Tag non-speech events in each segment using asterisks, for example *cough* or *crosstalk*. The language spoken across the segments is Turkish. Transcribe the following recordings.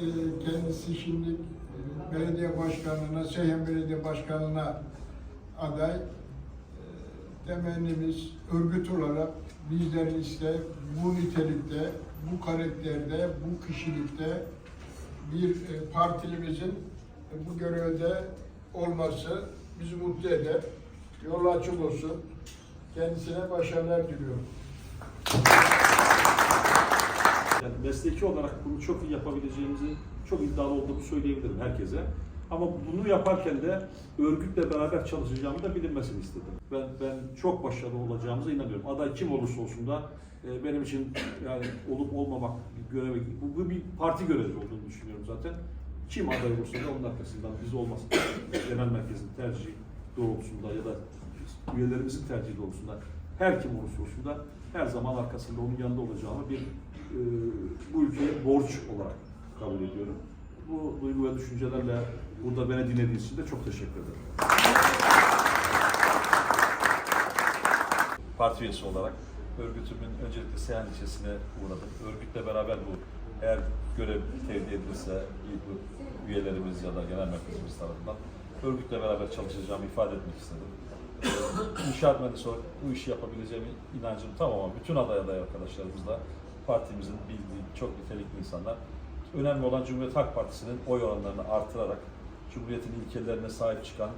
e, kendisi şimdi e, belediye başkanlığına, Seyhan Belediye Başkanlığına aday. E, Temennimiz örgüt olarak bizlerin ise bu nitelikte, bu karakterde, bu kişilikte bir e, partilimizin e, bu görevde olması bizi mutlu eder. Yolu açık olsun. Kendisine başarılar diliyorum. Yani mesleki olarak bunu çok iyi yapabileceğimizi çok iddialı olduğumu söyleyebilirim herkese. Ama bunu yaparken de örgütle beraber çalışacağımı da bilinmesini istedim. Ben ben çok başarılı olacağımıza inanıyorum. Aday kim olursa olsun da e, benim için yani olup olmamak görevi, bu, bu bir parti görevi olduğunu düşünüyorum zaten. Kim aday olursa da onun arkasından biz olmasın. *coughs* Genel merkezin tercihi doğrultusunda ya da üyelerimizin tercihi doğrultusunda her kim olursa olsun da her zaman arkasında onun yanında olacağımı bir e, bu ülkeye borç olarak kabul ediyorum. Bu duygu ve düşüncelerle burada beni dinlediğiniz için de çok teşekkür ederim. Parti üyesi olarak örgütümün öncelikle Seyhan ilçesine uğradım. Örgütle beraber bu eğer görev tevdi edilirse üyelerimiz ya da genel merkezimiz tarafından örgütle beraber çalışacağımı ifade etmek istedim. İnşaat mühendisi olarak bu işi yapabileceğimi inancım tam ama bütün aday aday arkadaşlarımızla partimizin bildiği çok nitelikli insanlar. Önemli olan Cumhuriyet Halk Partisi'nin oy oranlarını artırarak Cumhuriyet'in ilkelerine sahip çıkan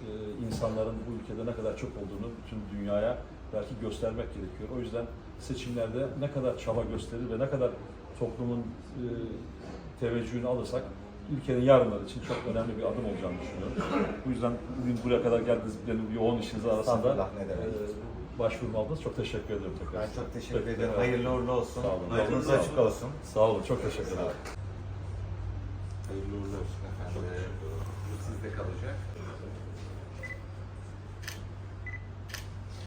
e, insanların bu ülkede ne kadar çok olduğunu bütün dünyaya belki göstermek gerekiyor. O yüzden seçimlerde ne kadar çaba gösterir ve ne kadar toplumun e, teveccühünü alırsak ülkenin yarınları için çok önemli bir adım olacağını düşünüyorum. Bu yüzden bugün buraya kadar geldiniz, benim yoğun işiniz arasında Estağfurullah, ne demek. e, başvurumu aldınız. Çok teşekkür ediyorum tekrar. Ben çok teşekkür Peki, ederim. Hayırlı uğurlu olsun. Sağ olun. Yolunuz Sağ olun. açık olsun. Sağ olun, çok teşekkür ederim. Hayırlı uğurlu olsun efendim. Bu sizde kalacak.